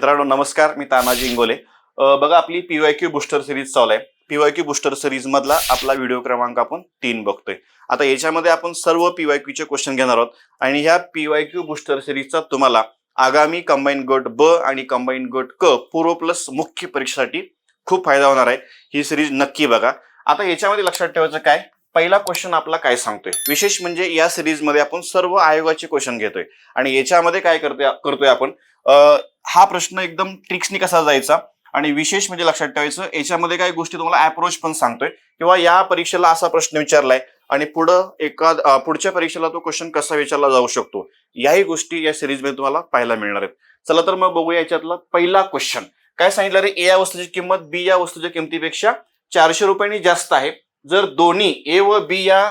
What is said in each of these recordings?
मित्रांनो नमस्कार. मी तानाजी इंगोले. बघा आपली पीवाय क्यू बुस्टर सिरीज चालू आहे. पीवाय क्यू बुस्टर सिरीज मधला आपला व्हिडिओ क्रमांक आपण तीन बघतोय. आता याच्यामध्ये आपण सर्व पीवाय क्यूचे क्वेश्चन घेणार आहोत. आणि ह्या पीवाय क्यू बुस्टर सिरीजचा तुम्हाला आगामी कंबाईन गट ब आणि कंबाईन गट क पूर्व प्लस मुख्य परीक्षेसाठी खूप फायदा होणार आहे. ही सिरीज नक्की बघा. आता याच्यामध्ये लक्षात ठेवायचं काय? पहिला क्वेश्चन आपला काय सांगतोय? विशेष म्हणजे या सिरीजमध्ये आपण सर्व आयोगाचे क्वेश्चन घेतोय. आणि याच्यामध्ये काय करतोय करतोय आपण? हा प्रश्न एकदम ट्रिक्सनी कसा जायचा? आणि विशेष म्हणजे लक्षात ठेवायचं याच्यामध्ये काही गोष्टी तुम्हाला अप्रोच पण सांगतोय. किंवा या परीक्षेला असा प्रश्न विचारलाय आणि पुढं एका पुढच्या परीक्षेला तो क्वेश्चन कसा विचारला जाऊ शकतो? याही गोष्टी या सिरीजमध्ये तुम्हाला पाहायला मिळणार आहेत. चला तर मग बघूया याच्यातला पहिला क्वेश्चन काय सांगितलं रे? ए या वस्तूची किंमत बी या वस्तूच्या किमतीपेक्षा चारशे रुपयांनी जास्त आहे. जर दोन्ही ए व बी या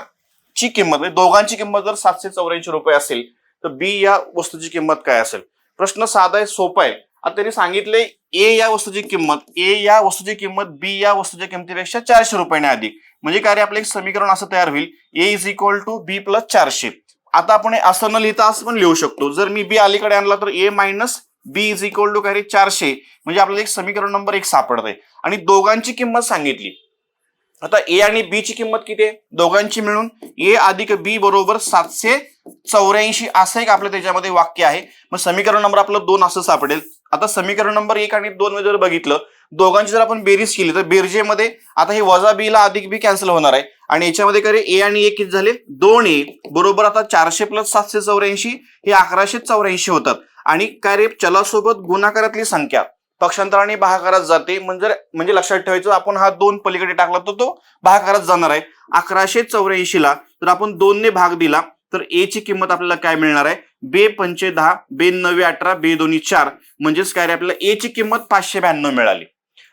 ची किंमत म्हणजे दोघांची किंमत जर सातशे चौऱ्याऐंशी रुपये असेल तर बी या वस्तूची किंमत काय असेल? प्रश्न साधा आहे सोपा आहे. आता त्यांनी सांगितले ए या वस्तूची किंमत ए या वस्तूची किंमत बी या वस्तूच्या किमतीपेक्षा चारशे रुपयाने अधिक. म्हणजे काय रे आपलं एक समीकरण असं तयार होईल. A is equal to B plus चारशे. आता आपण असं न लिहिता असं पण लिहू शकतो. जर मी बी अलीकडे आणला तर A minus B is equal to काय चारशे. म्हणजे आपल्याला एक समीकरण नंबर एक सापडतंय. आणि दोघांची किंमत सांगितली. आता ए आणि बी ची किंमत किती आहे? दोघांची मिळून ए अधिक बी बरोबर सातशे चौऱ्याऐंशी असं एक आपलं त्याच्यामध्ये वाक्य आहे. मग समीकरण नंबर आपलं दोन असं सापडेल. आता समीकरण नंबर एक आणि दोन मध्ये जर बघितलं दोघांची जर आपण बेरीज केली तर बेरजेमध्ये आता हे वजा बी ला अधिक बी कॅन्सल होणार आहे. आणि याच्यामध्ये काय रे ए आणि ए किती झाले? दोन ए बरोबर आता चारशे प्लस सातशे चौऱ्याऐंशी हे अकराशे चौऱ्याऐंशी होतात. आणि काय रे चलासोबत गुणाकारातली संख्या. पक्षांतराने भागाकारात जाते. म्हणजे म्हणजे लक्षात ठेवायचं आपण हा दोन पलीकडे टाकला तर तो भागाकारात जाणार आहे. अकराशे चौऱ्याऐंशी ला जर आपण दोनने भाग दिला तर ए ची किंमत आपल्याला काय मिळणार आहे? बे पंचे दहा बे नवे अठरा बे दोन्ही चार. म्हणजेच काय रे आपल्याला? ए ची किंमत पाचशे ब्याण्णव मिळाली.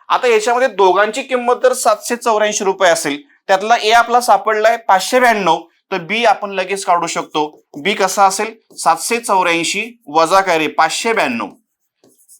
आता याच्यामध्ये दोघांची किंमत जर सातशे चौऱ्याऐंशी रुपये असेल त्यातला ए आपला सापडलाय पाचशे ब्याण्णव तर बी आपण लगेच काढू शकतो. बी कसा असेल? सातशे चौऱ्याऐंशी वजा काय रे? पाचशे ब्याण्णव.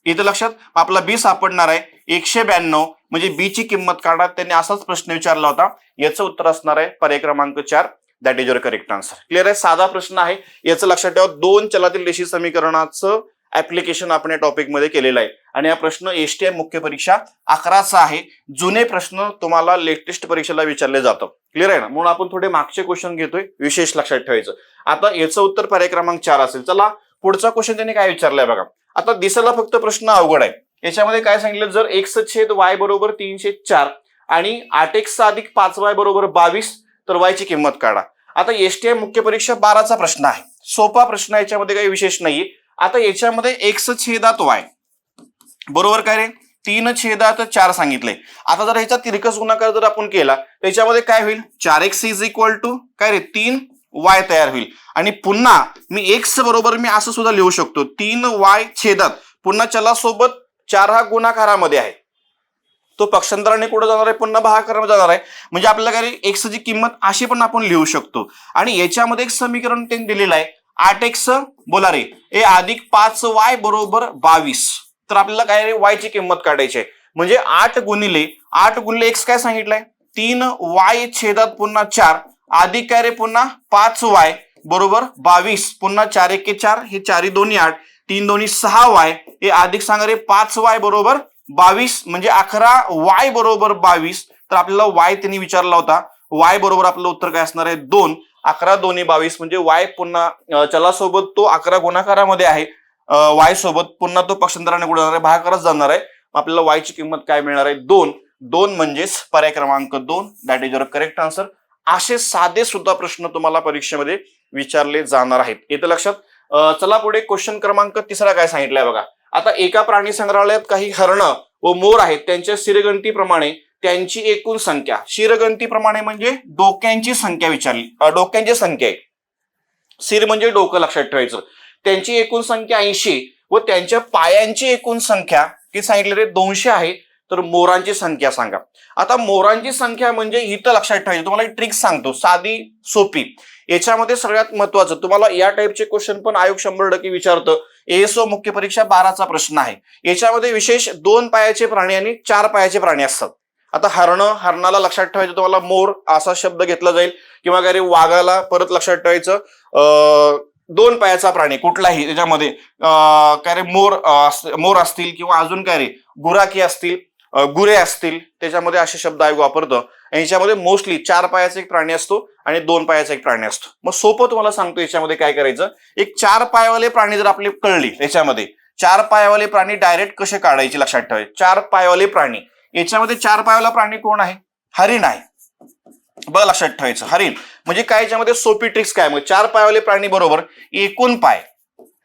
इथं लक्षात आपला बी सापडणार आहे. एकशे ब्याण्णव म्हणजे बी ची किंमत काढा. त्यांनी असाच प्रश्न विचारला होता. याचं उत्तर असणार आहे पर्याय क्रमांक चार. That is your correct answer clear आहे? साधा प्रश्न आहे. याचं लक्षात ठेवा. दोन चलातील रेषी समीकरणाचं ऍप्लिकेशन आपण या टॉपिकमध्ये केलेलं आहे. आणि हा प्रश्न एस टी आय मुख्य परीक्षा अकराचा आहे. जुने प्रश्न तुम्हाला लेटेस्ट परीक्षेला विचारले जातात क्लिअर आहे ना? म्हणून आपण थोडे मागचे क्वेश्चन घेतोय. विशेष लक्षात ठेवायचं. आता याचं उत्तर पर्याय क्रमांक चार असेल. चला पुढचा क्वेश्चन त्यांनी काय विचारलाय बघा. आता दिसायला फक्त प्रश्न अवघड आहे. याच्यामध्ये काय सांगितलं? जर एक्स छेद वाय बरोबर तीनशे चार आणि आठ एक्स अधिक पाच वाय बरोबर बावीस तर वाय ची किंमत काढा. आता एसटीआय मुख्य परीक्षा बाराचा प्रश्न आहे. सोपा प्रश्न आहे, याच्यामध्ये काही विशेष नाहीये. आता याच्यामध्ये एक्स छेदात वाय बरोबर काय रे? तीन छेदात चार सांगितले. आता जर ह्याचा तिरकस गुणाकार जर आपण केला त्याच्यामध्ये काय होईल? चार एक्स इज इक्वल टू काय रे? तीन वाय तयार होईल. आणि पुन्हा मी एक्स बरोबर मी असं सुद्धा लिहू शकतो. तीन वाय छेदात पुन्हा चलासोबत चार हा गुणाकारामध्ये आहे. तो पक्षांतराने कुठं जाणार आहे? पुन्हा भागाकारामध्ये जाणार आहे. म्हणजे आपल्याला काय एक्सची किंमत अशी पण आपण लिहू शकतो. आणि याच्यामध्ये एक समीकरण त्यांनी दिलेलं आहे. आठ एक्स बोला रे. ए अधिक पाच वाय बरोबर बावीस. तर आपल्याला काय रे? वायची किंमत काढायची आहे. म्हणजे आठ गुणिले आठ गुणिले एक्स काय सांगितलंय? तीन वाय छेदात पुन्हा चार. अधिक काय रे पुन्हा? पाच वाय बरोबर? बावीस. पुन्हा चार एके चार हे चारी दोन्ही आठ. तीन दोन्ही सहा वाय. हे अधिक सांगा रे पाच वाय बरोबर? बावीस म्हणजे अकरा वाय बरोबर बावीस. तर आपल्याला वाय त्यांनी विचारला होता. वाय बरोबर आपलं उत्तर काय असणार आहे? दोन. अकरा दोन्ही बावीस म्हणजे वाय पुन्हा चलासोबत तो अकरा गुणाकारामध्ये आहे. वाय सोबत पुन्हा तो पक्षांतराने कुठे आहे भागाकारच जाणार आहे. आपल्याला वाय ची किंमत काय मिळणार आहे? दोन. दोन म्हणजेच पर्याय क्रमांक दोन. That is your correct answer असे साधे सुद्धा प्रश्न तुम्हाला परीक्षेमध्ये विचारले जाणार आहेत. येतं लक्षात? चला पुढे क्वेश्चन क्रमांक तिसरा काय सांगितलाय बघा. आता एका प्राणी संग्रहालयात काही हरण व मोर आहेत त्यांच्या शिरगंतीप्रमाणे त्यांची एकूण संख्या. शिरगंतीप्रमाणे म्हणजे डोक्यांची संख्या विचारली. डोक्यांची संख्या आहे शिर म्हणजे डोकं लक्षात ठेवायचं. त्यांची एकूण संख्या ऐंशी व त्यांच्या पायांची एकूण संख्या किती सांगितले रे? दोनशे आहे. तर मोरांची संख्या सांगा. आता मोरांची संख्या म्हणजे इथं लक्षात ठेवायची. तुम्हाला एक ट्रिक सांगतो. साधी सोपी. याच्यामध्ये सगळ्यात महत्वाचं. तुम्हाला या टाईपचे क्वेश्चन पण आयोग शंभर टक्के विचारतं. एएसओ मुख्य परीक्षा बाराचा प्रश्न आहे. याच्यामध्ये विशेष दोन पायाचे प्राणी आणि चार पायाचे प्राणी असतात. आता हरणं हरणाला लक्षात ठेवायचं तुम्हाला मोर असा शब्द घेतला जाईल. किंवा काय रे वाघाला परत लक्षात ठेवायचं. दोन पायाचा प्राणी कुठलाही त्याच्यामध्ये अं, काय रे मोर अस- मोर असतील किंवा अजून काय रे गुराकी असतील. गुरे असतील त्याच्यामध्ये असे शब्द आयोग वापरतं. आणि याच्यामध्ये मोस्टली चार पायाचा एक प्राणी असतो आणि दोन पायाचा एक प्राणी असतो. मग सोपं तुम्हाला सांगतो याच्यामध्ये काय करायचं? एक चार पायावाले प्राणी जर आपली कळली याच्यामध्ये चार पायावाले प्राणी डायरेक्ट कसे काढायचे लक्षात ठेवायचे चार पायावाले प्राणी. याच्यामध्ये चार पायावाला प्राणी कोण आहे? हरिण आहे. बघा लक्षात ठेवायचं. हरिण. म्हणजे काय याच्यामध्ये? सोपी ट्रिक्स काय? मग चार पायावाले प्राणी बरोबर एकूण पाय.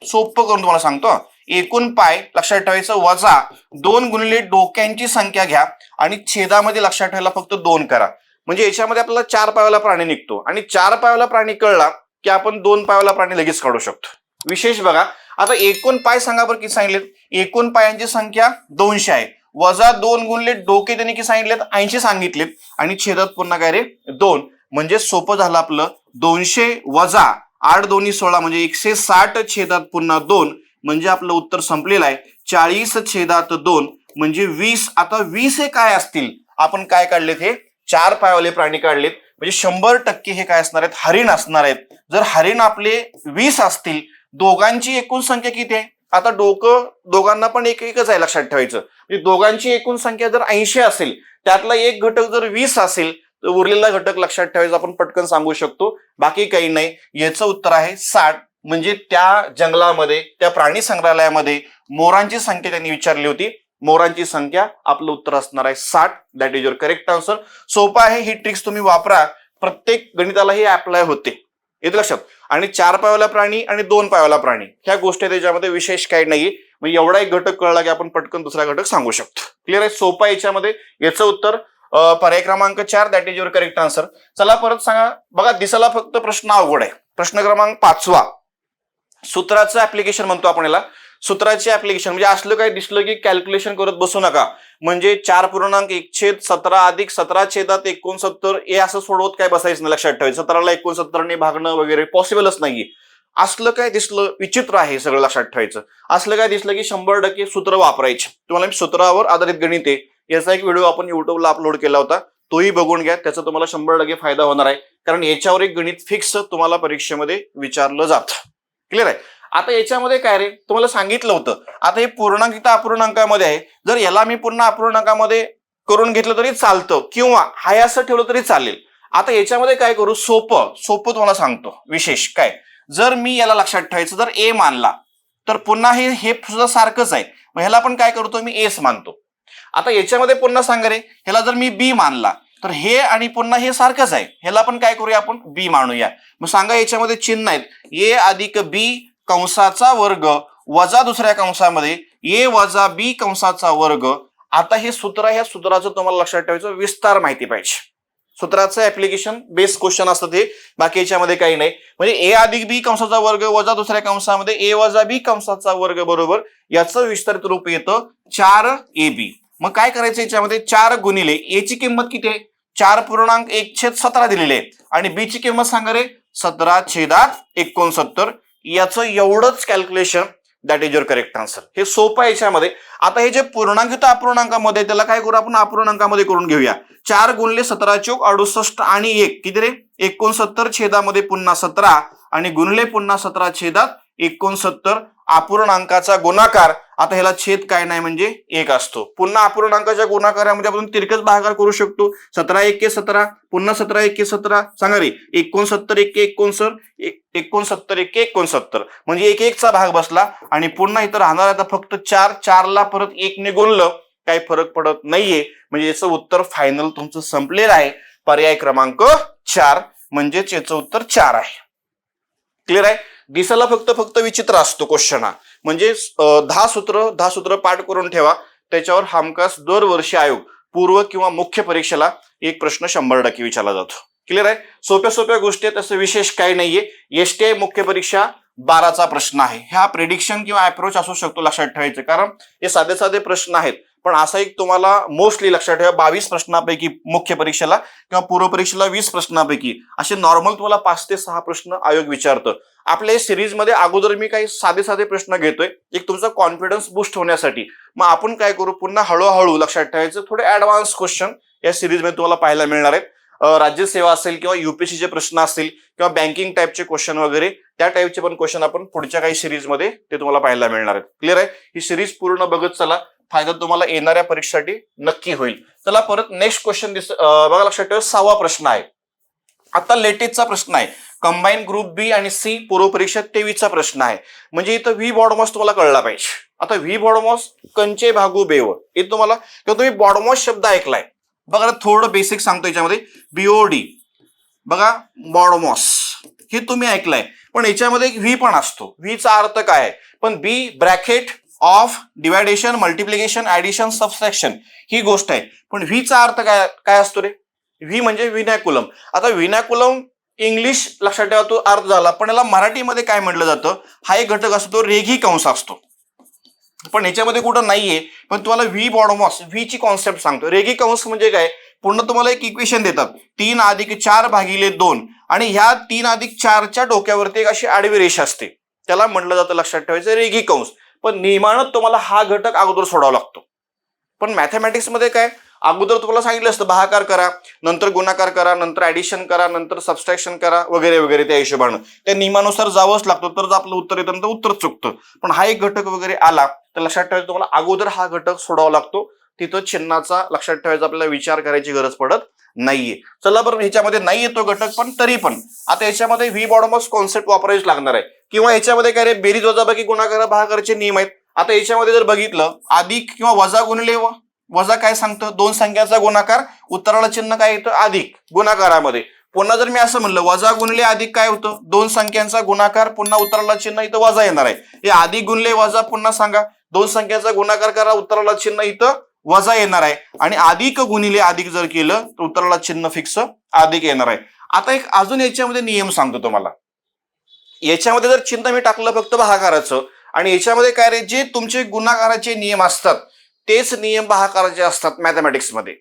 सोपं करून तुम्हाला सांगतो. एकूण पाय लक्षात ठेवायचं वजा दोन गुणिले डोक्यांची संख्या घ्या आणि छेदामध्ये लक्षात ठेवायला फक्त दोन करा. म्हणजे याच्यामध्ये आपल्याला चार पायाला प्राणी निघतो आणि चार पायाला प्राणी कळला की आपण दोन पायाला प्राणी लगेच काढू शकतो. विशेष बघा आता एकूण पाय सांगा बरं किती सांगितलेत. एकूण पायांची संख्या दोनशे आहे. वजा दोन गुणले डोके त्यांनी किती सांगितलेत? ऐंशी सांगितलेत. आणि छेदात पुन्हा काय रे? दोन. म्हणजे सोपं झालं आपलं दोनशे वजा आठ दोन्ही सोळा म्हणजे एकशे साठ छेदात पुन्हा दोन. म्हणजे आपलं उत्तर संपलेलं आहे. चाळीस छेदात दोन म्हणजे वीस. आता वीस हे काय असतील? आपण काय काढलेत हे? चार पायवाले प्राणी काढलेत. म्हणजे शंभर टक्के हे काय असणार आहेत? हरिण असणार आहेत. जर हरिण आपले वीस असतील दोघांची एकूण संख्या किती आहे? आता डोकं दोघांना पण एक एकच आहे लक्षात ठेवायचं. म्हणजे दोघांची एकूण संख्या जर ऐंशी असेल त्यातला एक घटक जर वीस असेल तर उरलेला घटक लक्षात ठेवायचा आपण पटकन सांगू शकतो. बाकी काही नाही. याचं उत्तर आहे साठ. म्हणजे त्या जंगलामध्ये त्या प्राणी संग्रहालयामध्ये मोरांची संख्या त्यांनी विचारली होती. मोरांची संख्या आपलं उत्तर असणार आहे साठ. That is your correct answer सोपं आहे ही ट्रिक्स तुम्ही वापरा. प्रत्येक गणिताला हे अप्लाय होते. येत लक्षात? आणि चार पायावाला प्राणी आणि दोन पायवाला प्राणी. ह्या गोष्टी त्याच्यामध्ये विशेष काही नाही म्हणजे एवढा एक घटक कळला की आपण पटकन दुसरा घटक सांगू शकतो. क्लिअर आहे? सोपा याच्यामध्ये. याचं उत्तर पर्याय क्रमांक चार. That is your correct answer चला परत सांगा. बघा दिसायला फक्त प्रश्न अवघड आहे. प्रश्न क्रमांक पाचवा. सूत्राचं ऍप्लिकेशन म्हणतो आपण याला. सूत्राचे ऍप्लिकेशन म्हणजे असलं काय दिसलं की कॅल्क्युलेशन करत बसू नका. म्हणजे चार पूर्णांक एक छेद सतरा अधिक सतरा छेदात एकोणसत्तर हे असं सोडवत काय बसायचं नाही लक्षात ठेवायचं. सतराला एकोणसत्तरने भागणं वगैरे पॉसिबलच नाहीये. असलं काय दिसलं विचित्र आहे सगळं लक्षात ठेवायचं. असलं काय दिसलं की शंभर टक्के सूत्र वापरायचे. तुम्हाला मी सूत्रावर आधारित गणित आहे. याचा एक व्हिडिओ आपण युट्यूबला अपलोड केला होता. तोही बघून घ्या. त्याचा तुम्हाला शंभर टक्के फायदा होणार आहे. कारण याच्यावर एक गणित फिक्स तुम्हाला परीक्षेमध्ये विचारलं जातं. क्लिअर आहे? आता याच्यामध्ये काय रे? तुम्हाला सांगितलं होतं. आता हे पूर्णांक इथं अपूर्णांकामध्ये आहे. जर याला मी पुन्हा अपूर्णांकामध्ये करून घेतलं तरी चालतं किंवा हाय असं ठेवलं तरी चालेल. आता याच्यामध्ये काय करू? सोपं सोपं तुम्हाला सांगतो. विशेष काय? जर मी याला लक्षात ठेवायचं जर ए मानला तर पुन्हा हे हे सुद्धा सारखंच आहे. मग ह्याला पण काय करतो? मी एस मानतो. आता याच्यामध्ये पुन्हा सांगा रे. ह्याला जर मी बी मानला तर हे आणि पुन्हा हे सारखंच आहे. ह्याला पण काय करूया आपण? बी मानूया. मग सांगा याच्यामध्ये चिन्ह आहेत. ए अधिक बी कंसाचा वर्ग वजा दुसऱ्या कंसामध्ये ए वजा बी कंसाचा वर्ग. आता हे सूत्र ह्या सूत्राचं तुम्हाला लक्षात ठेवायचं विस्तार माहिती पाहिजे. सूत्राचं ऍप्लिकेशन बेस क्वेश्चन असतं ते. बाकी याच्यामध्ये काही नाही. म्हणजे ए अधिक बी कंसाचा वर्ग वजा दुसऱ्या कंसामध्ये ए वजा बी कंसाचा वर्ग बरोबर याचं विस्तारित रूप येतं चार ए बी मग काय करायचं याच्यामध्ये? चार गुणिले ए ची किंमत किती आहे? चार पूर्णांक एक छेद सतरा दिलेले आहे आणि बी ची किंमत सांगा रे. सतरा छेदात एकोणसत्तर. याचं एवढंच calculation that is your correct answer हे सोपं आहे याच्यामध्ये. आता हे जे पूर्णांक होतं अपूर्णांकामध्ये त्याला काय करू आपण? अपूर्णांकामध्ये करून घेऊया. चार गुणले सतरा चौक अडुसष्ट आणि एक. किती रे? एकोणसत्तर छेदामध्ये पुन्हा सतरा आणि गुणले पुन्हा सतरा छेदात एकोणसत्तर. अपूर्णांकाचा गुणाकार आता ह्याला छेद काय नाही म्हणजे एक असतो. पुन्हा अपूर्णांकाच्या गुणाकारामध्ये आपण तिरकस भागाकार करू शकतो. सतरा एके सतरा पुन्हा सतरा एके सतरा सांगा रे एकोणसत्तर एके एकोणसत्तर एक- एकोणसत्तर एके एकोणसत्तर. म्हणजे एक एकचा भाग बसला आणि पुन्हा इथं राहणार आता फक्त चार चारला परत एकने गुणलं काही फरक पडत नाहीये. म्हणजे याचं उत्तर फायनल तुमचं संपलेलं आहे. पर्याय क्रमांक चार म्हणजेच याचं उत्तर चार आहे. क्लिअर आहे? दिसायला फक्त फक्त विचित्र असतो क्वेश्चन हा. म्हणजे दहा सूत्र दहा सूत्र पाठ करून ठेवा. त्याच्यावर हमखास दरवर्षी आयोग पूर्व किंवा मुख्य परीक्षेला एक प्रश्न शंभर टक्के विचारला जातो. क्लिअर आहे? सोप्या सोप्या गोष्टी आहेत तसं विशेष काही नाहीये. एस टी आय मुख्य परीक्षा बाराचा प्रश्न आहे. हा प्रेडिक्शन किंवा अप्रोच असू शकतो लक्षात ठेवायचं. कारण हे साधे साधे प्रश्न आहेत. पण असा एक तुम्हाला मोस्टली लक्षात ठेवा बावीस प्रश्नापैकी मुख्य परीक्षेला किंवा पूर्व परीक्षेला वीस प्रश्नापैकी. असे नॉर्मल तुम्हाला पाच ते सहा प्रश्न आयोग विचारतं. आपल्या सिरीजमध्ये अगोदर मी काही साधे साधे प्रश्न घेतोय. एक तुमचा कॉन्फिडन्स बुस्ट होण्यासाठी. मग आपण काय करू? पुन्हा हळूहळू लक्षात ठेवायचं. थोडे ऍडव्हान्स क्वेश्चन या सिरीजमध्ये तुम्हाला पाहायला मिळणार आहेत. राज्य राज्यसेवा असेल किंवा युपीएससीचे प्रश्न असतील किंवा बँकिंग टाईपचे क्वेश्चन वगैरे त्या टाईपचे पण क्वेश्चन आपण पुढच्या काही सिरीजमध्ये ते तुम्हाला पाहायला मिळणार आहेत. क्लिअर आहे? ही सिरीज पूर्ण बघत चला. फायदा तुम्हाला येणाऱ्या परीक्षेसाठी नक्की होईल. चला परत नेक्स्ट क्वेश्चन दिस बघा लक्षात ठेवा. सहावा प्रश्न आहे. आता लेटेस्टचा प्रश्न आहे. कंबाईन ग्रुप बी आणि सी पूर्व परीक्षा तेवीसचा प्रश्न आहे. म्हणजे इथं व्ही बॉडमॉस तुम्हाला कळला पाहिजे. आता व्ही बॉडमॉस कंचे भागू बेव. हे तुम्हाला किंवा तुम्ही बॉडमॉस शब्द ऐकलाय. बघा थोडं बेसिक सांगतो याच्यामध्ये. बीओडी बघा बॉडमॉस हे तुम्ही ऐकलंय. पण याच्यामध्ये व्ही पण असतो. व्हीचा अर्थ काय? आहे पण B bracket of division multiplication addition subtraction ही गोष्ट आहे. पण व्हीचा अर्थ काय काय असतो रे? व्ही म्हणजे विनॅकुलम आता विनॅकुलम इंग्लिश लक्षात ठेवा तो अर्थ झाला. पण याला मराठीमध्ये काय म्हटलं जातं? हा एक घटक असतो तो रेघी कंस असतो. पण याच्यामध्ये कुठं नाहीये पण तुम्हाला व्ही बॉडमॉस व्ही ची कॉन्सेप्ट सांगतो. रेघी कंस म्हणजे काय? पुन्हा तुम्हाला एक इक्वेशन देतात. तीन अधिक चार भागिले दोन. आणि ह्या तीन अधिक चारच्या डोक्यावरती एक अशी आडवी रेषा असते. त्याला म्हटलं जातं लक्षात ठेवायचं रेघी कंस. पण नियमानं तुम्हाला हा घटक अगोदर सोडावा लागतो. पण मॅथमॅटिक्समध्ये काय? अगोदर तुम्हाला सांगितलं असतं भाकार करा नंतर गुणाकार करा नंतर ऍडिशन करा नंतर सबस्ट्रॅक्शन करा वगैरे वगैरे त्या हिशोबानं. त्या नियमानुसार जावंच लागतं तर आपलं उत्तर येतं तर उत्तर चुकतं. पण हा एक घटक वगैरे आला तर लक्षात ठेवायचं तुम्हाला अगोदर हा घटक सोडावा लागतो. तिथं चिन्हाचा लक्षात ठेवायचा आपल्याला विचार करायची गरज पडत नाहीये. चला बरं ह्याच्यामध्ये नाही येतो घटक पण तरी पण. आता याच्यामध्ये व्ही बॉडमॉस कॉन्सेप्ट वापरायच लागणार आहे. किंवा याच्यामध्ये काय रे बेरीज वजाबाकी गुणाकार भागाकारचे नियम आहेत. आता याच्यामध्ये जर बघितलं अधिक किंवा वजा गुणले व- वजा काय सांगतं? दोन संख्याचा गुणाकार उत्तराला चिन्ह काय येतं? अधिक. गुणाकारामध्ये. पुन्हा जर मी असं म्हणलं वजा गुणले अधिक काय होतं? दोन संख्यांचा गुणाकार पुन्हा उत्तराला चिन्ह इथं वजा येणार आहे. हे अधिक गुणले वजा पुन्हा सांगा. दोन संख्याचा गुणाकार करा उत्तराला चिन्ह इथं वजा येणार आहे. आणि अधिक गुणिले अधिक जर केलं तर उत्तराला चिन्ह फिक्स अधिक येणार आहे. आता एक अजून याच्यामध्ये नियम सांगतो तुम्हाला. याच्यामध्ये जर चिन्ह मी टाकलं फक्त भागाकाराचं आणि याच्यामध्ये काय रे जे तुमचे गुणाकाराचे नियम असतात तेच नियम भागाकाराचे असतात मॅथमॅटिक्समध्ये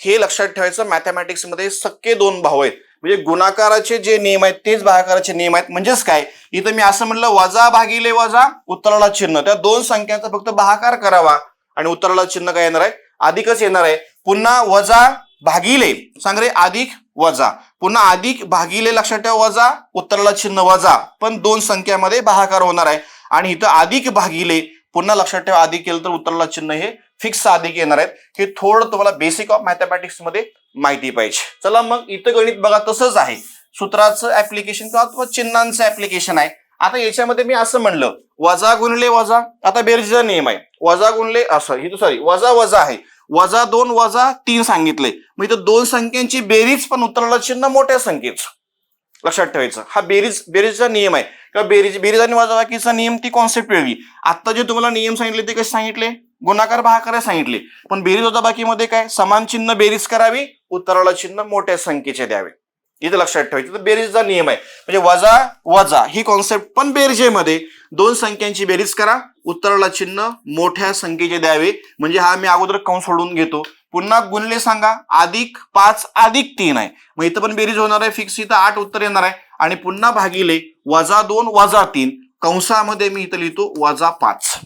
हे लक्षात ठेवायचं मॅथमॅटिक्समध्ये सक्के दोन भाव आहेत. म्हणजे गुणाकाराचे जे नियम आहेत तेच भागाकाराचे नियम आहेत. म्हणजेच काय? इथं मी असं म्हणलं वजा भागिले वजा उत्तराला चिन्ह. त्या दोन संख्यांचा फक्त भागाकार करावा आणि उत्तराला चिन्ह काय येणार आहे? अधिकच येणार आहे. पुन्हा वजा भागिले. सांग रे अधिक वजा. पुन्हा अधिक भागिले लक्षात ठेवा वजा उत्तराला चिन्ह वजा. पण दोन संख्यामध्ये भागाकार होणार आहे. आणि इथं अधिक भागिले पुन्हा लक्षात ठेवा अधिक केलं तर उत्तराला चिन्ह हे फिक्स अधिक येणार आहेत. हे थोडं तुम्हाला बेसिक ऑफ मॅथमॅटिक्समध्ये माहिती पाहिजे. चला मग इथं गणित बघा तसंच आहे. सूत्राचं ऍप्लिकेशन किंवा चिन्हांचं ऍप्लिकेशन आहे. आता याच्यामध्ये मी असं म्हणलं वजा गुणले वजा आता बेरजेचा नियम आहे. वजा गुणले असं ही सॉरी वजा वजा आहे. वजा दोन वजा तीन सांगितले. मग इथं दोन संख्यांची बेरीज पण उत्तराला चिन्ह मोठ्या संख्येचं लक्षात ठेवायचं. हा बेरीज बेरीजचा नियम आहे. किंवा बेरीज बेरीज आणि वजाबाकीचा नियम ती कॉन्सेप्ट वेगळी. आता जे तुम्हाला नियम सांगितले ते कसे सांगितले? गुणाकार भागाकार सांगितले. पण बेरीज वजाबाकीमध्ये काय? समान चिन्ह बेरीज करावी उत्तराला चिन्ह मोठ्या संख्येचे द्यावे. इथं लक्षात ठेवायचं. तर बेरीजचा नियम आहे. म्हणजे वजा वजा ही कॉन्सेप्ट पण बेरजेमध्ये दोन संख्यांची बेरीज करा उत्तराला चिन्ह मोठ्या संख्येचे द्यावे. म्हणजे हा मी अगोदर कंस सोडून घेतो. पुन्हा गुणले सांगा अधिक पाच अधिक तीन आहे. मग इथं पण बेरीज होणार आहे फिक्स इथं आठ उत्तर येणार आहे. आणि पुन्हा भागिले वजा दोन वजा तीन. कंसामध्ये मी इथं लिहितो वजा पाच.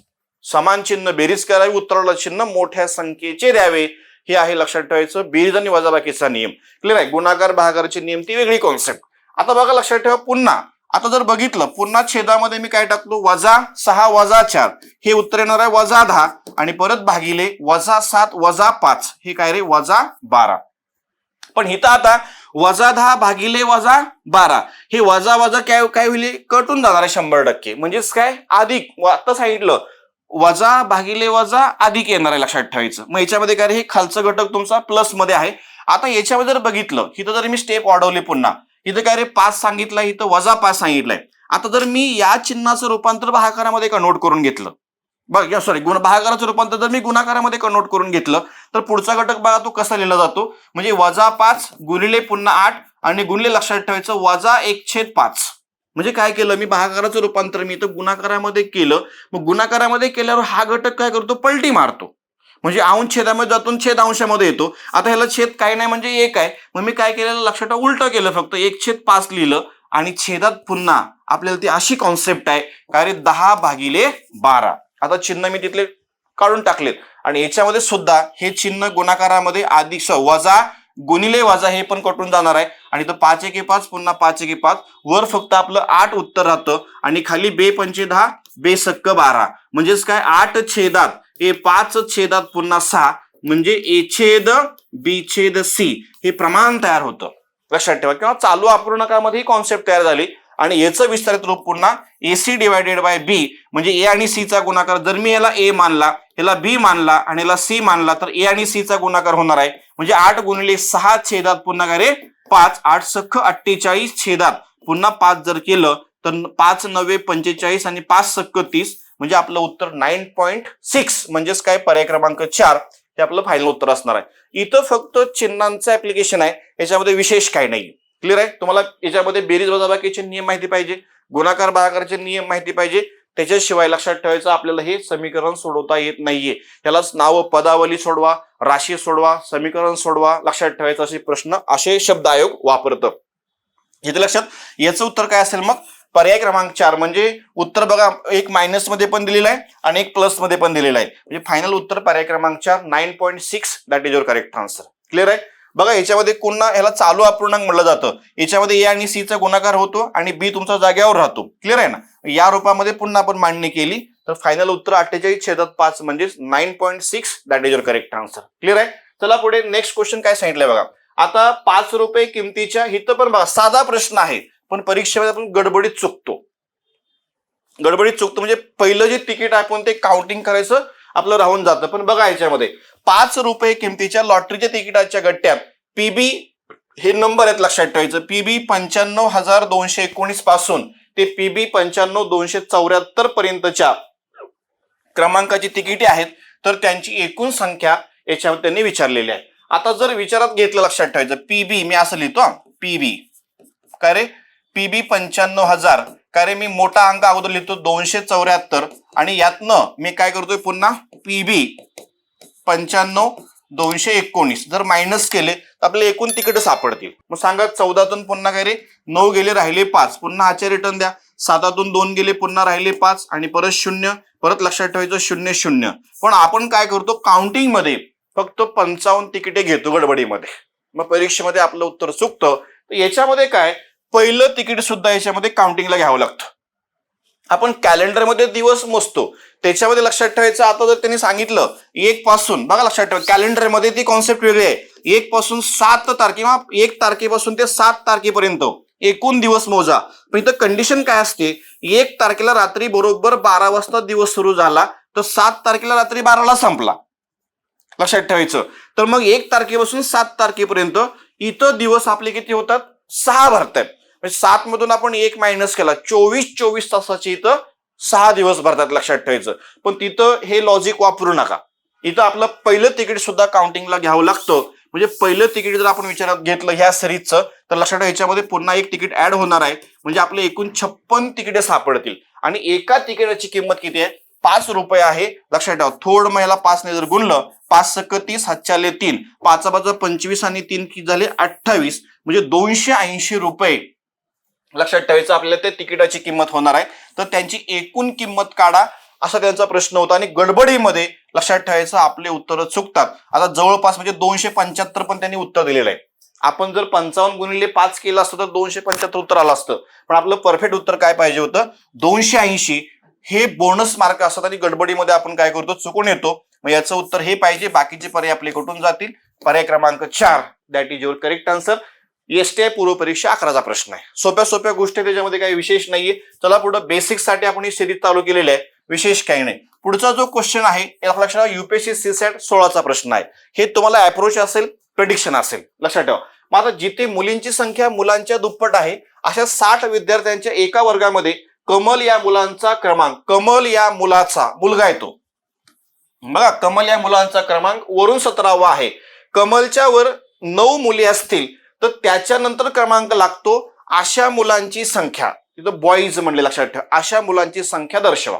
समान चिन्ह बेरीज करावी उत्तराला चिन्ह मोठ्या संख्येचे द्यावे. हे आहे लक्षात ठेवायचं. बेरीज आणि वजाबाकीचा नियम. क्लिअर आहे? गुणाकार भागाकारचे नियम ती वेगळी कॉन्सेप्ट आता बघा लक्षात ठेवा पुन्हा. आता जर बघितलं पुन्हा छेदामध्ये मी काय टाकतो वजा सहा वजा चार. हे उत्तर येणार आहे वजा दहा. आणि परत भागिले वजा सात वजा पाच. हे काय रे? वजा बारा. पण इथं आता वजा दहा भागिले वजा बारा. हे वजा वजा काय काय होईल? कटून जाणार आहे शंभर टक्के. म्हणजेच काय? अधिक आता सांगितलं वजा भागिले वजा अधिक येणार आहे लक्षात ठेवायचं. मग याच्यामध्ये काय रे, हे खालचं घटक तुमचा प्लसमध्ये आहे. आता याच्यामध्ये जर बघितलं इथं जर मी स्टेप वाढवली पुन्हा इथं काय रे पाच सांगितलं इथं वजा पाच सांगितलंय. आता जर मी या चिन्हाचं रूपांतर भागाकारामध्ये कन्वर्ट करून घेतलं बघ सॉरी गुण भागाकाराचं रूपांतर जर मी गुणाकारामध्ये कन्वर्ट करून घेतलं तर पुढचा घटक बघा तो कसा लिहिला जातो. म्हणजे वजा पाच गुणिले पुन्हा आठ आणि गुणले लक्षात ठेवायचं वजा एक छेद पाच. म्हणजे काय केलं? मी भागाकाराचं रूपांतर मी इथं गुणाकारामध्ये केलं. मग गुणाकारामध्ये केल्यावर हा घटक काय करतो? पलटी मारतो. म्हणजे अंश छेदामध्ये जातो आणि छेद अंशामध्ये येतो. आता ह्याला छेद काय नाही म्हणजे एक आहे. मग मी काय केलेलं? लक्षात उलटं केलं फक्त. एक छेद पाच लिहिलं आणि छेदात पुन्हा आपल्याला ती अशी कॉन्सेप्ट आहे. काय रे? दहा भागिले बारा. आता चिन्ह मी तिथले काढून टाकलेत. आणि याच्यामध्ये सुद्धा हे चिन्ह गुणाकारामध्ये अधिक वजा गुणिले वाजा हे पण कटून जाणार आहे. आणि तर पाच एके पाच पुन्हा पाच एके पाच. वर फक्त आपलं आठ उत्तर राहतं. आणि खाली बे पंचे दहा बे सक्क बारा. म्हणजेच काय? आठ छेदात. ए पाच छेदात पुन्हा सहा. म्हणजे ए छेद बी छेद सी. हे प्रमाण तयार होतं. लक्षात ठेवा. किंवा चालू अपूर्णांकामध्ये ही कॉन्सेप्ट तयार झाली. आणि याचं विस्तारित रूप पुन्हा एसी डिवायडेड बाय बी म्हणजे ए आणि सी चा गुणाकार जर मी याला ए मानला याला बी मानला आणि याला सी मानला तर ए आणि सी चा गुणाकार होणार आहे. म्हणजे आठ गुणिले सहा छेदात पुन्हा काय रे? पाच. आठ सख्ख अठ्ठेचाळीस छेदात. पुन्हा पाच जर केलं तर पाच नव्वे पंचेचाळीस आणि पाच सख्ख तीस म्हणजे आपलं उत्तर नाईन पॉईंट सिक्स म्हणजेच काय? पर्याय क्रमांक चार. हे आपलं फायनल उत्तर असणार आहे. इथं फक्त चिन्हांचं ऍप्लिकेशन आहे. याच्यामध्ये विशेष काय नाही क्लिअर आहे? तुम्हाला याच्यामध्ये बेरीज वजाबाकीचे नियम माहिती पाहिजे गुणाकार भागाकारचे नियम माहिती पाहिजे. त्याच्याशिवाय लक्षात ठेवायचं आपल्याला हे समीकरण सोडवता येत नाहीये. त्यालाच नाव पदावली सोडवा राशी सोडवा समीकरण सोडवा लक्षात ठेवायचं असे प्रश्न असे शब्द आयोग वापरतं. इथे लक्षात याचं उत्तर काय असेल मग? पर्याय क्रमांक चार म्हणजे उत्तर बघा एक मायनसमध्ये पण दिलेलं आहे आणि एक प्लसमध्ये पण दिलेलं आहे. म्हणजे फायनल उत्तर पर्याय क्रमांक चार nine point six that is your correct answer clear आहे? बघा याच्यामध्ये पुन्हा ह्याला चालू अपूर्णांक म्हटलं जातं. याच्यामध्ये ए आणि सी चा गुणाकार होतो आणि बी तुमचा जाग्यावर राहतो. क्लिअर आहे ना? या रूपामध्ये पुन्हा आपण मांडणी केली. तर फायनल उत्तर अठ्ठेचाळीस छेदात पाच म्हणजेच nine point six that is your correct answer clear आहे? चला पुढे नेक्स्ट क्वेश्चन काय सांगितलंय बघा. आता पाच रुपये किमतीच्या हिथं पण बघा साधा प्रश्न आहे. पण परीक्षेमध्ये आपण गडबडीत चुकतो. गडबडीत चुकतो म्हणजे पहिलं जे तिकीट आहे आपण ते काउंटिंग करायचं आपलं राहून जातं. पण बघा याच्यामध्ये पाच रुपये किमतीच्या लॉटरीच्या तिकिटाच्या गट्ट्यात पीबी हे नंबर आहेत लक्षात ठेवायचं. पीबी पंच्याण्णव हजार दोनशे एकोणीसपासून ते पीबी पंच्याण्णव दोनशे चौऱ्याहत्तर पर्यंतच्या क्रमांकाची तिकिटे आहेत. तर त्यांची एकूण संख्या याच्यावर त्यांनी विचारलेली आहे. आता जर विचारात घेतलं लक्षात ठेवायचं. पीबी मी असं लिहितो पीबी काय रे? पीबी पंच्याण्णव हजार. काय रे मी मोठा अंक अगोदर लिहितो दोनशे चौऱ्याहत्तर. आणि यातनं मी काय करतोय पुन्हा? पीबी पंच्याण्णव दोनशे एकोणीस. जर मायनस केले तर आपले एकूण तिकीट सापडतील. मग सांगा चौदातून पुन्हा काय रे? नऊ गेले राहिले पाच. पुन्हा हाचे रिटर्न द्या. सातातून दोन गेले पुन्हा राहिले पाच. आणि परत शून्य. परत लक्षात ठेवायचं शून्य शून्य. पण आपण काय करतो? काउंटिंगमध्ये फक्त पंचावन्न तिकिटे घेतो गडबडीमध्ये. मग परीक्षेमध्ये आपलं उत्तर चुकतं. तर याच्यामध्ये काय? पहिलं तिकीट सुद्धा याच्यामध्ये काउंटिंगला घ्यावं लागतं. आपण कॅलेंडरमध्ये दिवस मोजतो. त्याच्यामध्ये लक्षात ठेवायचं आता जर त्यांनी सांगितलं एक पासून बघा लक्षात ठेवा कॅलेंडरमध्ये ती कॉन्सेप्ट वेगळी आहे. एक पासून सात तारखे किंवा एक तारखेपासून ते सात तारखेपर्यंत एकूण दिवस मोजा. पण इथं कंडिशन काय असते? एक तारखेला रात्री बरोबर बारा वाजता दिवस सुरू झाला तर सात तारखेला रात्री बाराला संपला. लक्षात ठेवायचं. तर मग एक तारखेपासून सात तारखेपर्यंत इथं दिवस आपले किती होतात? सहा भरतात म्हणजे सात मधून आपण एक मायनस केला. चोवीस चोवीस तासाची इथं सहा दिवस भरतात लक्षात ठेवायचं. पण तिथं हे लॉजिक वापरू नका. इथं आपलं पहिलं तिकीट सुद्धा काउंटिंगला घ्यावं लागतं. म्हणजे पहिलं तिकीट जर आपण विचारात घेतलं ह्या सिरीजचं तर लक्षात ठेवा याच्यामध्ये पुन्हा एक तिकीट ऍड होणार आहे. म्हणजे आपले एकूण छप्पन तिकिटे सापडतील. आणि एका तिकिटाची किंमत किती आहे? पाच रुपये आहे. लक्षात ठेवा थोड महिला पाचने जर गुणलं पाच सक तीस हातच्याले तीन. पाच बाजू पंचवीस आणि तीन झाले अठ्ठावीस. म्हणजे दोनशे ऐंशी रुपये. लक्षात ठेवायचं आपल्याला ते तिकिटाची किंमत होणार आहे. तर त्यांची एकूण किंमत काढा असा त्यांचा प्रश्न होता आणि गडबडीमध्ये लक्षात ठेवायचं आपले उत्तर चुकतात. आता जवळपास म्हणजे दोनशे पंच्याहत्तर पण त्यांनी उत्तर दिलेलं आहे. आपण जर पंचावन्न गुणिले पाच केलं असतं तर दोनशे पंच्याहत्तर उत्तर आलं असतं. पण आपलं परफेक्ट उत्तर काय पाहिजे होतं? दोनशे ऐंशी हे बोनस मार्क असतात आणि गडबडीमध्ये आपण काय करतो? चुकून येतो. मग याचं उत्तर हे पाहिजे. बाकीचे पर्याय आपले कुठून जातील. पर्याय क्रमांक चार. That is your correct answer STI पूर्व परीक्षा अकराचा प्रश्न आहे. सोप्या सोप्या गोष्टी त्याच्यामध्ये काही विशेष नाहीये. चला पुढे बेसिकसाठी आपण ही सिरीज चालू केलेली आहे. विशेष काही नाही. पुढचा जो क्वेश्चन आहे लक्षात युपीएससी सी सॅट सोळाचा प्रश्न आहे. हे तुम्हाला अप्रोच असेल प्रडिक्शन असेल. लक्षात ठेवा. मग आता जिथे मुलींची संख्या मुलांच्या दुप्पट आहे अशा साठ विद्यार्थ्यांच्या एका वर्गामध्ये कमल या मुलांचा क्रमांक कमल या मुलाचा मुलगा येतो बघा कमल या मुलांचा क्रमांक वरून सतरावा आहे. कमलच्या वर नऊ मुली असतील तर त्याच्यानंतर क्रमांक लागतो अशा मुलांची संख्या. तिथं बॉईज म्हणले लक्षात ठेवा. अशा मुलांची संख्या दर्शवा.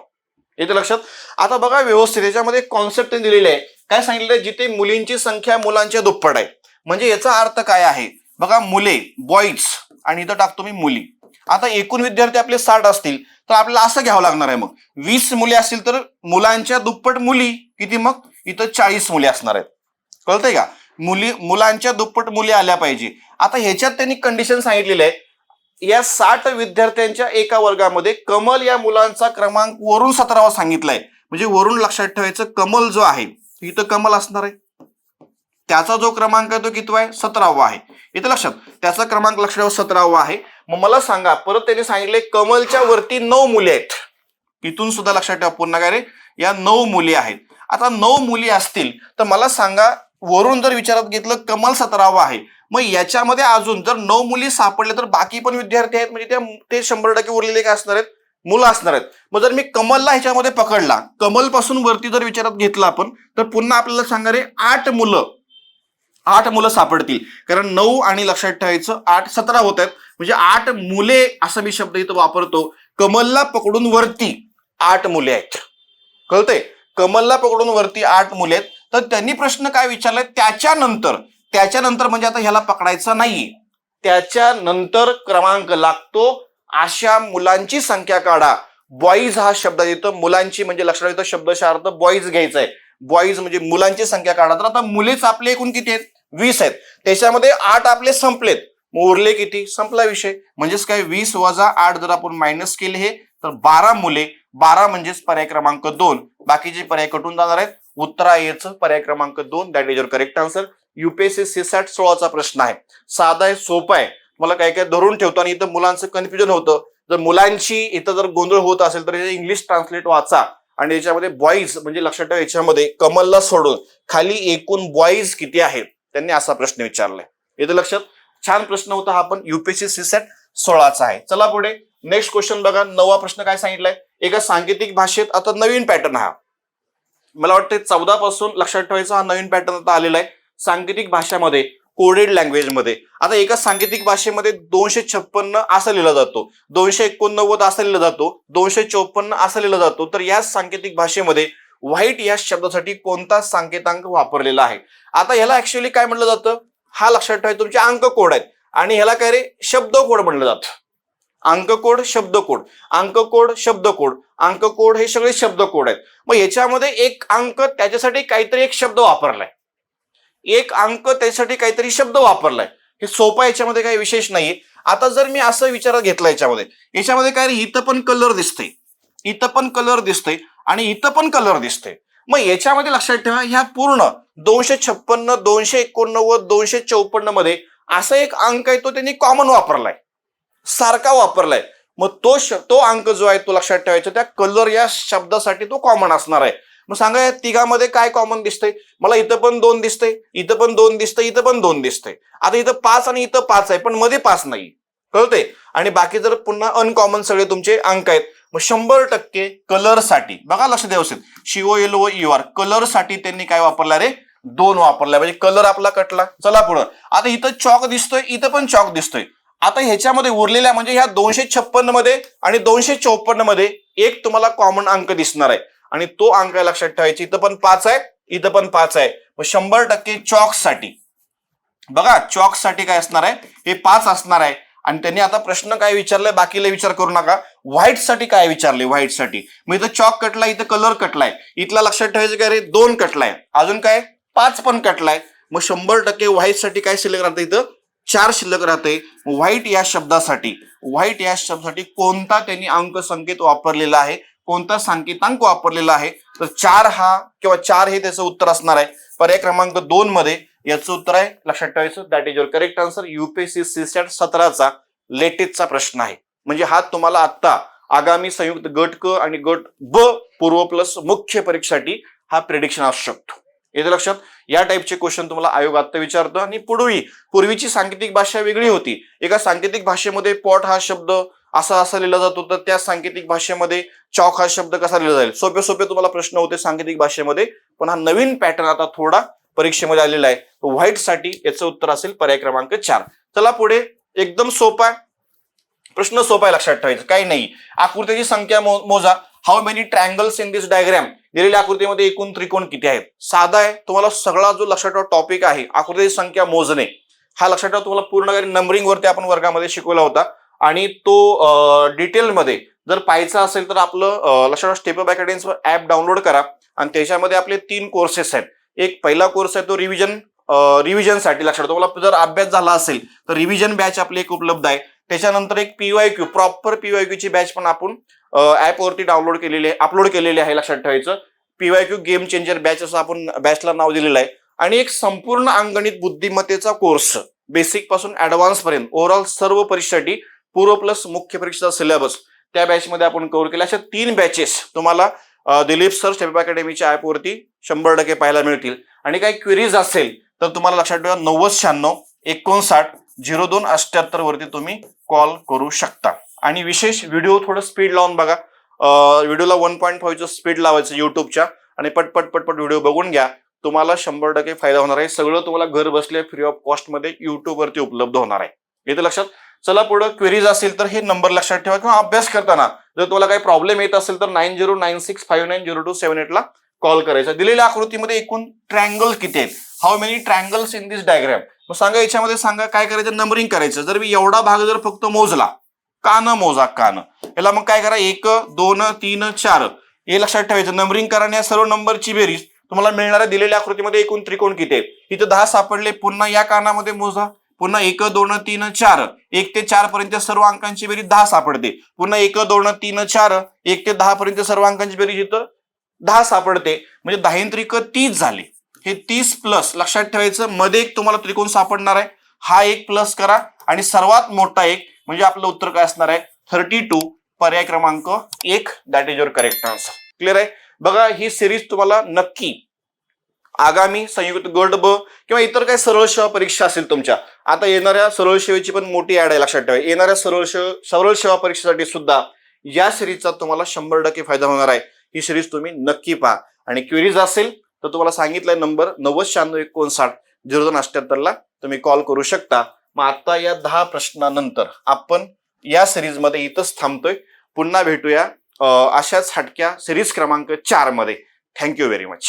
येते लक्षात? आता बघा व्यवस्थित याच्यामध्ये कॉन्सेप्ट दिलेले आहे. काय सांगितलं जिथे मुलींची संख्या मुलांच्या दुप्पट आहे. म्हणजे याचा अर्थ काय आहे? बघा मुले बॉईज आणि इथं टाकतो मी मुली. आता एकूण विद्यार्थी आपले साठ असतील तर आपल्याला असं घ्यावं लागणार आहे मग. वीस मुले असतील तर मुलांच्या दुप्पट मुली किती मग? इथं चाळीस मुले असणार आहेत. कळतंय का? मुली मुलांच्या दुप्पट मुली आल्या पाहिजे. आता ह्याच्यात त्यांनी कंडिशन सांगितलेली आहे. या साठ विद्यार्थ्यांच्या एका वर्गामध्ये कमल या मुलांचा क्रमांक वरून सतरावा सांगितलाय. म्हणजे वरून लक्षात ठेवायचं कमल जो आहे इथं कमल असणार आहे. त्याचा जो क्रमांक आहे तो कितवा आहे? सतरावा आहे. इथं लक्षात त्याचा क्रमांक लक्षात ठेवा सतरावा आहे. मग मला सांगा परत त्यांनी सांगितले कमलच्या वरती नऊ मुले आहेत. इथून सुद्धा लक्षात ठेवा पूर्ण काय रे. या नऊ मुली आहेत. आता नऊ मुली असतील तर मला सांगा वरून जर विचारात घेतलं कमल सतरावा आहे. मग याच्यामध्ये अजून जर नऊ मुली सापडले तर बाकी पण विद्यार्थी आहेत म्हणजे त्या ते शंभर टक्के उरलेले काय असणार आहेत? मुलं असणार आहेत. मग जर मी कमलला ह्याच्यामध्ये पकडला कमलपासून वरती जर विचारात घेतलं आपण तर पुन्हा आपल्याला सांगा रे आठ मुलं आठ मुलं सापडतील. कारण नऊ आणि लक्षात ठेवायचं आठ सतरा होत आहेत. म्हणजे आठ मुले असा मी शब्द इथं वापरतो कमलला पकडून वरती आठ मुले आहेत. कळतंय? कमलला पकडून वरती आठ मुले आहेत. तर त्यांनी प्रश्न काय विचारलाय त्याच्यानंतर त्याच्यानंतर म्हणजे आता ह्याला पकडायचं नाहीये. त्याच्यानंतर क्रमांक लागतो अशा मुलांची संख्या काढा. बॉईज हा शब्द येतो मुलांची म्हणजे लक्षात येतो शब्दशः अर्थ बॉईज घ्यायचा आहे बॉईज म्हणजे मुलांची संख्या काढा. तर आता मुलेच आपले एकूण किती आहेत? वीस आहेत. त्याच्यामध्ये आठ आपले संपलेत. उरले किती? संपला विषय. म्हणजेच काय? वीस वजा आठ जर आपण मायनस केले हे तर बारा मुले. बारा म्हणजेच पर्याय क्रमांक दोन. बाकीचे पर्याय कटून जाणार आहेत. उत्तरायचं पर्याय क्रमांक दोन that is your correct answer UPSC CSAT सोळाचा प्रश्न आहे. साधा आहे सोपा आहे. मला काय काय धरून ठेवतो आणि इथं मुलांचं कन्फ्युजन होतं. जर मुलांची इथं जर गोंधळ होत असेल तर इंग्लिश ट्रान्सलेट वाचा. आणि याच्यामध्ये बॉईज म्हणजे लक्षात ठेवा याच्यामध्ये कमलला सोडून खाली एकूण बॉईज किती आहेत? त्यांनी असा प्रश्न विचारलाय. इथं लक्षात. छान प्रश्न होता हा पण युपीएससी सीसॅट सोळाचा आहे. चला पुढे. नेक्स्ट क्वेश्चन बघा. नवा प्रश्न काय सांगितलाय? एका सांकेतिक भाषेत आता नवीन पॅटर्न हा. मला वाटतं चौदा पासून लक्षात ठेवायचा हा नवीन पॅटर्न आता आलेला आहे. सांकेतिक भाषामध्ये कोडेड लँग्वेजमध्ये आता एका सांकेतिक भाषेमध्ये दोनशे छप्पन्न असा लिहिला जातो. दोनशे एकोणनव्वद असा लिहिला जातो. दोनशे चौपन्न असा लिहिला जातो. तर या सांकेतिक भाषेमध्ये व्हाईट या शब्दासाठी कोणता सांकेतांक वापरलेला आहे? आता ह्याला ऍक्च्युअली काय म्हटलं जातं? हा लक्षात ठेवायचं तुमचे अंक कोड आहेत. आणि ह्याला काय रे? शब्द कोड म्हटलं जातं. अंक कोड शब्द कोड अंक कोड शब्द कोड अंक कोड हे सगळे शब्द कोड आहेत. मग याच्यामध्ये एक अंक त्याच्यासाठी काहीतरी एक शब्द वापरलाय. एक अंक त्याच्यासाठी काहीतरी शब्द वापरलाय. हे सोपा याच्यामध्ये काही विशेष नाहीये. आता जर मी असं विचारात घेतला याच्यामध्ये याच्यामध्ये काय इथं पण कलर दिसते इथं पण कलर दिसते आणि इथं पण कलर दिसते मग याच्यामध्ये लक्षात ठेवा ह्या पूर्ण दोनशे छप्पन्न दोनशे एकोणनव्वद दोनशे चौपन्नमध्ये असा एक अंक आहे तो त्यांनी कॉमन वापरलाय. सारखा वापरलाय. मग तो श- तो अंक जो आहे तो लक्षात ठेवायचा. त्या कलर या शब्दासाठी तो कॉमन असणार आहे. मग सांगा या तिघामध्ये काय कॉमन दिसतंय? मला इथं पण दोन दिसतंय इथं पण दोन दिसतंय इथं पण दोन दिसतंय. आता इथं पाच आणि इथं पाच आहे पण मध्ये पाच नाही. कळते आणि बाकी जर पुन्हा अनकॉमन सगळे तुमचे अंक आहेत मग शंभर टक्के कलरसाठी बघा लक्ष द्या व्यवस्थित. C O L O U R कलरसाठी त्यांनी काय वापरला? रे दोन वापरला. म्हणजे कलर आपला कटला. चला पुढं. आता इथं चॉक दिसतोय इथं पण चॉक दिसतोय. आता ह्याच्यामध्ये उरलेल्या म्हणजे ह्या दोनशे छप्पन्नमध्ये आणि दोनशे चौपन्नमध्ये एक तुम्हाला कॉमन अंक दिसणार आहे. आणि तो अंक लक्षात ठेवायची. इथं पण पाच आहे इथं पण पाच आहे. मग शंभर टक्के चॉकसाठी. बघा चॉकसाठी काय असणार आहे? हे पाच असणार आहे. आणि त्यांनी आता प्रश्न काय विचारलाय बाकीला विचार करू नका. व्हाईटसाठी काय विचारले? व्हाईटसाठी मग इथं चॉक कटलाय इथं कलर कटलाय. इथला लक्षात ठेवायचं काय रे दोन कटलाय. अजून काय? पाच पण कटलाय. मग शंभर टक्के व्हाईटसाठी काय सिलेक्ट राहतं इथं? चार शिल्लक राहते व्हाईट या शब्दासाठी व्हाईट या शब्दासाठी कोणता त्यांनी अंक संकेत वापरलेला आहे कोणता सांकेतांक वापरलेला आहे तर चार हा किंवा चार हे त्याचं उत्तर असणार आहे. पर्याय क्रमांक दोन मध्ये याचं उत्तर आहे. लक्षात ठेवायचं that is your correct answer UPSC CSAT सतराचा लेटेस्टचा प्रश्न आहे. म्हणजे हा तुम्हाला आत्ता आगामी संयुक्त गट क आणि गट ब पूर्व प्लस मुख्य परीक्षासाठी हा प्रेडिक्शन असू शकतो. येते लक्षात? या टाईपचे क्वेश्चन तुम्हाला आयोग आता विचारतो आणि पूर्वी पूर्वीची सांकेतिक भाषा वेगळी होती. एका सांकेतिक भाषेमध्ये पॉट हा शब्द असा असा लिहिला जातो तर त्या सांकेतिक भाषेमध्ये चॉक हा शब्द कसा लिहिला जाईल? सोपे सोपे तुम्हाला प्रश्न होते सांकेतिक भाषेमध्ये पण हा नवीन पॅटर्न आता थोडा परीक्षेमध्ये आलेला आहे. व्हाईटसाठी याचं उत्तर असेल पर्याय क्रमांक चार. चला पुढे. एकदम सोपा आहे. प्रश्न सोपा आहे लक्षात ठेवायचं. काही नाही. आकृत्याची संख्या मो- मोजा. How many triangles in this diagram दिलेल्या आकृतीमध्ये एकूण त्रिकोण किती आहेत? साधा आहे. तुम्हाला सगळा जो लक्षात ठेवा टॉपिक आहे आकृतीची संख्या मोजणे. हा लक्षात ठेवा तुम्हाला पूर्ण नंबरिंग वरती आपण वर्गामध्ये शिकवला होता. आणि तो डिटेलमध्ये जर पाहायचा असेल तर आपलं लक्षात स्टेप अप अकॅडमीवर ऍप डाउनलोड करा. आणि त्याच्यामध्ये आपले तीन कोर्सेस आहेत. एक पहिला कोर्स आहे तो रिव्हिजन रिव्हिजनसाठी लक्षात तुम्हाला जर अभ्यास झाला असेल तर रिव्हिजन बॅच आपली एक उपलब्ध आहे. त्याच्यानंतर एक PY Q proper PY Q ची बॅच पण आपण ऍपवरती डाउनलोड केलेली आहे अपलोड केलेली आहे लक्षात ठेवायचं. PY Q game changer batch असं आपण बॅचला नाव दिलेलं आहे. आणि एक संपूर्ण अंगणित बुद्धिमत्तेचा कोर्स बेसिकपासून ऍडव्हान्स पर्यंत ओव्हरऑल सर्व परीक्षेसाठी पूर्व प्लस मुख्य परीक्षेचा सिलेबस त्या बॅचमध्ये आपण कव्हर केला. अशा तीन बॅचेस तुम्हाला दिलीप सर स्टेप अकॅडमीच्या ऍपवरती शंभर टक्के पाहायला मिळतील. आणि काही क्वेरीज असेल तर तुम्हाला लक्षात ठेवा नव्वद शहाण्णव एकोणसाठ झिरो दोन अठ्याहत्तर वरती तुम्ही कॉल करू शकता. आणि विशेष व्हिडिओ थोडं स्पीड लावून बघा. व्हिडिओला वन पॉईंट फाईव्हचं स्पीड लावायचं युट्यूबच्या आणि पटपट पटपट व्हिडिओ बघून घ्या. तुम्हाला शंभर टक्के फायदा होणार आहे. सगळं तुम्हाला घर बसले फ्री ऑफ कॉस्टमध्ये युट्यूबवरती उपलब्ध होणार आहे. येते लक्षात? चला पुढे क्वेरीज असेल तर हे नंबर लक्षात ठेवा किंवा अभ्यास करताना जर तुम्हाला काही प्रॉब्लेम येत असेल तर nine zero nine six five nine zero two seven एटला कॉल करायचा. दिलेल्या आकृतीमध्ये एकूण ट्रँगल किती आहेत? How many triangles in this diagram मग सांगा याच्यामध्ये सांगा काय करायचं? नंबरिंग करायचं. जर मी एवढा भाग जर फक्त मोजला कान मोजा कान. याला मग काय करा? एक दोन तीन चार. हे लक्षात ठेवायचं. नंबरिंग करा या सर्व नंबरची बेरीज तुम्हाला मिळणाऱ्या दिलेल्या आकृतीमध्ये एकूण त्रिकोण किती आहेत? इथं दहा सापडले पुन्हा या कानामध्ये मोजा. पुन्हा एक दोन तीन चार. एक ते चार पर्यंत सर्व अंकांची बेरीज दहा सापडते. पुन्हा एक दोन तीन चार. एक ते दहा पर्यंत सर्व अंकांची बेरीज इथं दहा सापडते. म्हणजे दहा त्रिक तीस झाले. हे तीस प्लस लक्षात ठेवायचं. मध्ये एक तुम्हाला त्रिकोण सापडणार आहे. हा एक प्लस करा. आणि सर्वात मोठा एक म्हणजे आपलं उत्तर काय असणार आहे? थर्टी टू पर्याय क्रमांक एक. That is your correct answer clear आहे? बघा ही सिरीज तुम्हाला नक्की आगामी संयुक्त गट ब किंवा इतर काही सरळ सेवा परीक्षा असेल तुमच्या. आता येणाऱ्या सरळ सेवेची पण मोठी ऍड आहे लक्षात ठेवा. येणाऱ्या सरळ सेवा सरळ सेवा परीक्षेसाठी सुद्धा या सिरीजचा तुम्हाला शंभर टक्के फायदा होणार आहे. ही सिरीज तुम्ही नक्की पहा. आणि क्वेरीज असेल तर तुम्हाला सांगितलाय नंबर नव्वद शहाण्णव एकोणसाठ झिरो दोन अठ्याहत्तरला तुम्ही कॉल करू शकता. मग आता या दहा प्रश्नानंतर आपण या सिरीजमध्ये इथंच थांबतोय. पुन्हा भेटूया अशाच हटक्या सिरीज क्रमांक चारमध्ये थँक्यू व्हेरी मच